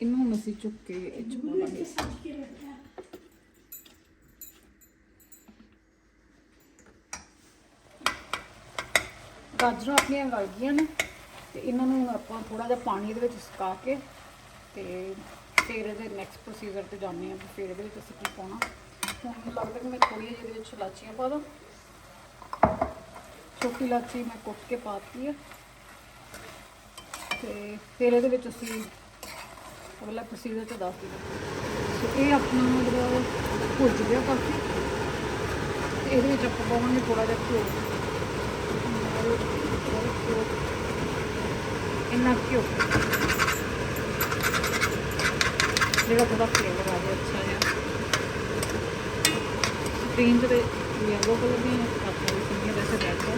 ਇਹਨੂੰ ਹੁਣ ਅਸੀਂ ਚੁੱਕ ਕੇ ਇਹ 'ਚ ਪਾਵਾਂਗੇ ਗਾਜਰਾਂ ਆਪਣੀਆਂ ਗਲ ਗਈਆਂ ਨੇ ਤੇ ਇਹਨਾਂ ਨੂੰ ਆਪਾਂ ਥੋੜਾ ਜਿਹਾ ਪਾਣੀ ਦੇ ਵਿੱਚ ਸੁਕਾ ਕੇ ਤੇ ਫਿਰ ਇਹਦੇ ਨੈਕਸਟ ਪ੍ਰੋਸੀਜਰ ਤੇ ਜਾਂਦੇ ਹਾਂ ਵੀ ਫਿਰ ਇਹਦੇ ਵਿੱਚ ਅਸੀਂ ਕੀ ਪਾਉਣਾ। ਹੁਣ ਮੈਨੂੰ ਲੱਗਦਾ ਕਿ ਮੈਂ ਥੋੜੀ ਜਿਹੀ ਇਹਦੇ ਵਿੱਚ ਇਲਾਚੀਆਂ ਪਾ ਦਾਂ। ਛੋਟੀ ਇਲਾਚੀ ਮੈਂ ਕੁੱਟ ਕੇ ਪਾਤੀ ਹੈ ਤੇ ਫਿਰ ਇਹਦੇ ਵਿੱਚ ਅਸੀਂ ਅਗਲਾ ਪ੍ਰੋਸੀਜਰ ਤੇ ਦੱਸ ਦਿੰਦੇ ਸੋ ਇਹ ਆਪਣਾ ਜਿਹੜਾ ਭੁੱਜ ਗਿਆ ਕਾਫੀ ਤੇ ਇਹਦੇ ਵਿੱਚ ਆਪਾਂ ਪਾਵਾਂਗੇ ਥੋੜਾ ਜਿਹਾ ਘਿਓ ਨਾਲ ਥੋੜ੍ਹਾ ਜਿਹਾ ਘਿਓ। ਇੰਨਾ ਘਿਓ ਜਿਹੜਾ ਥੋੜਾ ਫਲੇਵਰ ਆ ਜਾਏ ਅੱਛਾ ਜਿਹਾ ਸਕਰੀਨ ਤੇ ਯੈਲੋ ਕਲਰ ਦੀਆਂ ਆਪਾਂ ਵੀ ਸੁਣੀਆਂ ਵੈਸੇ ਰੈਡ ਹੈ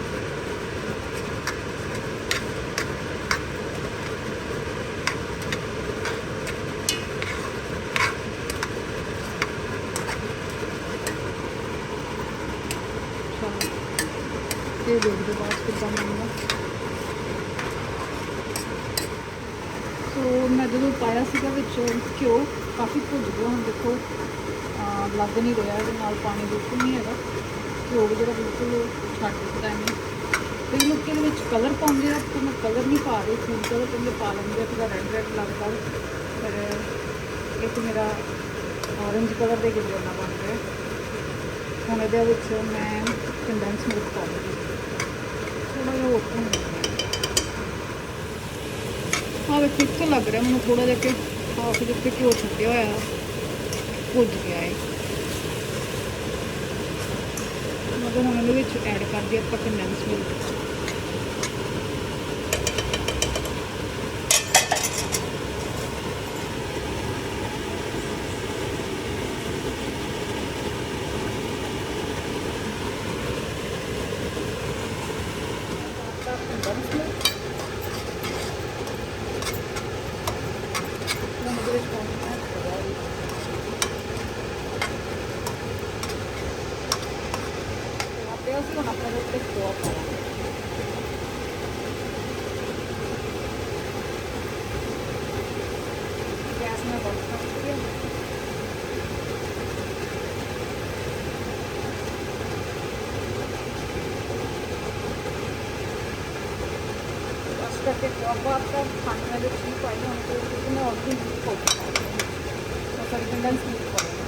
ਚਲੋ ਇਹ ਦੇਖਦੇ ਬਾਅਦ ਕਿੱਦਾਂ ਬਣਦਾ ਸੋ ਮੈਂ ਜਦੋਂ ਪਾਇਆ ਸੀਗਾ ਵਿੱਚ, ਘਿਓ ਕਾਫੀ ਭੁੱਜ ਗਿਆ ਹੁਣ ਦੇਖੋ। ਅਹ ਲੱਗ ਨਹੀਂ ਰਿਹਾ, ਇਹਦੇ ਨਾਲ ਪਾਣੀ ਬਿਲਕੁਲ ਨਹੀਂ ਹੈਗਾ। ਘਿਓ ਵੀ ਜਿਹੜਾ ਬਿਲਕੁਲ ਛੱਡ ਦਿੱਤਾ ਇਹਨੇ। ਕਈ ਲੋਕ ਇਹਦੇ ਵਿੱਚ ਕਲਰ ਪਾਉਂਦੇ ਆ ਪਰ ਮੈਂ ਕਲਰ ਨਹੀਂ ਪਾ ਰਹੀ ਫੂਡ ਕਲਰ ਕਹਿੰਦੇ ਪਾ ਲੈਂਦੇ ਆ ਥੋੜਾ ਰੈੱਡ ਰੈੱਡ ਲੱਗਦਾ। ਪਰ ਇੱਕ ਮੇਰਾ orange ਕਲਰ ਦੇ ਗਿੱਲੇ ਨਾ ਬਣ ਰਿਹਾ ਹੁਣ ਇਹਦੇ ਵਿੱਚ ਮੈਂ ਕੰਡੈਂਸ ਮਿਲਕ ਪਾਉਂਗੀ ਥੋੜਾ ਜਿਹਾ ਹੋਰ ਭੁੰਨ ਹਾਂ। ਵੇ ਠੀਕ ਤਾਂ ਲੱਗ ਰਿਹਾ ਮੈਨੂੰ ਥੋੜਾ ਜਿਹਾ ਕਿ ਹਾਫ ਜਿੱਥੇ ਘਿਓ ਛੱਡਿਆ ਹੋਇਆ ਭੁੱਜ ਗਿਆ ਹੈ ਮਗਰ ਹੁਣ ਇਹਦੇ ਵਿੱਚ ਐਡ ਕਰ ਦਿਆ ਆਪਾਂ ਕੰਡੈਂਸ ਮਿਲਕ ਕੰਡੈਂਸ ਮਿਲਕ ਹੁਣ ਇਹਦੇ ਵਿੱਚ ਪਾਉਣੀ ਹੈ ਦਵਾਈ ਆਪੇ ਅਸੀਂ ਹੁਣ ਆਪਣੇ ਉੱਤੇ ਖੋਆ ਪਾਵਾਂਗੇ ਗੈਸ ਮੈਂ ਬੰਦ ਕਰ ਦਿੱਤੀ ਹੈ ਬਸ ਕਰਕੇ ਖੋਆ ਪਾਤਾ ਖਾਣੇ ਵਿੱਚ ਨਹੀਂ ਪਾਈ ਹੁਣ ਤੇ ਕਿਉਂਕਿ ਮੈਂ ਹੋਰ ਵੀ ਨਹੀਂ ਪਾਉਂਦਾ ਕੰਡੈਂਸ ਮਿਲਕ ਪਾਉਂਦਾ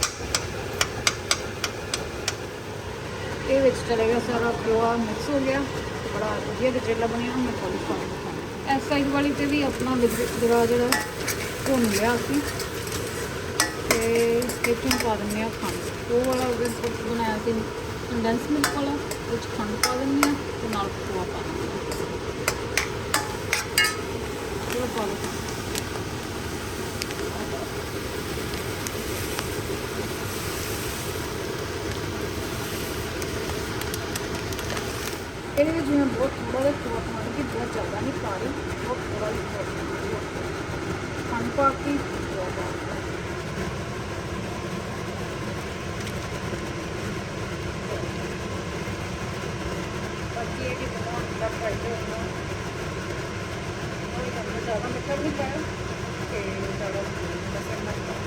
ਇਹ ਵਿੱਚ ਚਲੇ ਗਿਆ ਸਾਰਾ ਖੋਆ ਮਿਕਸ ਹੋ ਗਿਆ। ਬੜਾ ਵਧੀਆ ਗਜਰੇਲਾ ਬਣਿਆ ਹੁਣ ਮੈਂ ਤੁਹਾਨੂੰ ਖਾਣ ਇਸ ਸਾਈਡ ਵਾਲੀ ਤੇ ਵੀ ਆਪਣਾ ਜਿਹੜਾ ਜਿਹੜਾ ਭੁੰਨ ਲਿਆ ਅਸੀਂ ਤੇ ਇਹ ਨੂੰ ਪਾ ਦਿੰਦੇ ਆ ਖੰਡ। ਉਹ ਵਾਲਾ ਉਹਦੇ ਬਣਾਇਆ ਸੀ ਕੰਡੈਂਸ ਮਿਲਕ ਵਾਲਾ ਉਹ 'ਚ ਖੰਡ ਪਾ ਦਿੰਦੇ ਆ ਤੇ ਨਾਲ ਖੋਆ ਪਾ ਦਿੰਦੇ ਆ ਚਲੋ ਪਾ ਲਓ ਇਹਦੇ ਵਿੱਚ ਬਹੁਤ ਥੋੜਾ ਜਿਹਾ ਖੋਆ ਪਾਉਣਾ ਕਿ ਬਹੁਤ ਜ਼ਿਆਦਾ ਨਹੀਂ ਪਾ ਰਹੀ ਬਹੁਤ ਥੋੜਾ ਜਿਹਾ ਖੋਆ ਖੰਡ ਪਾ ਕੇ ਬਾਕੀ ਇਹ ਕਿ ਬਹੁਤ ज़्यादा मीठा भी नहीं पाया कि ज़्यादा पसंद नहीं पाया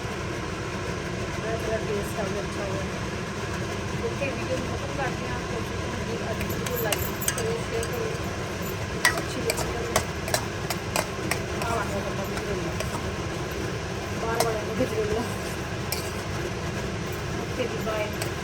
थोड़ा टेस्ट आ अच्छा हुआ ओके वीडियो खत्म करते हैं आप कोशिश करेंगे आज वीडियो लाइक करो शेयर करो अच्छी लगी करो हाँ बार बार ओके जी बाय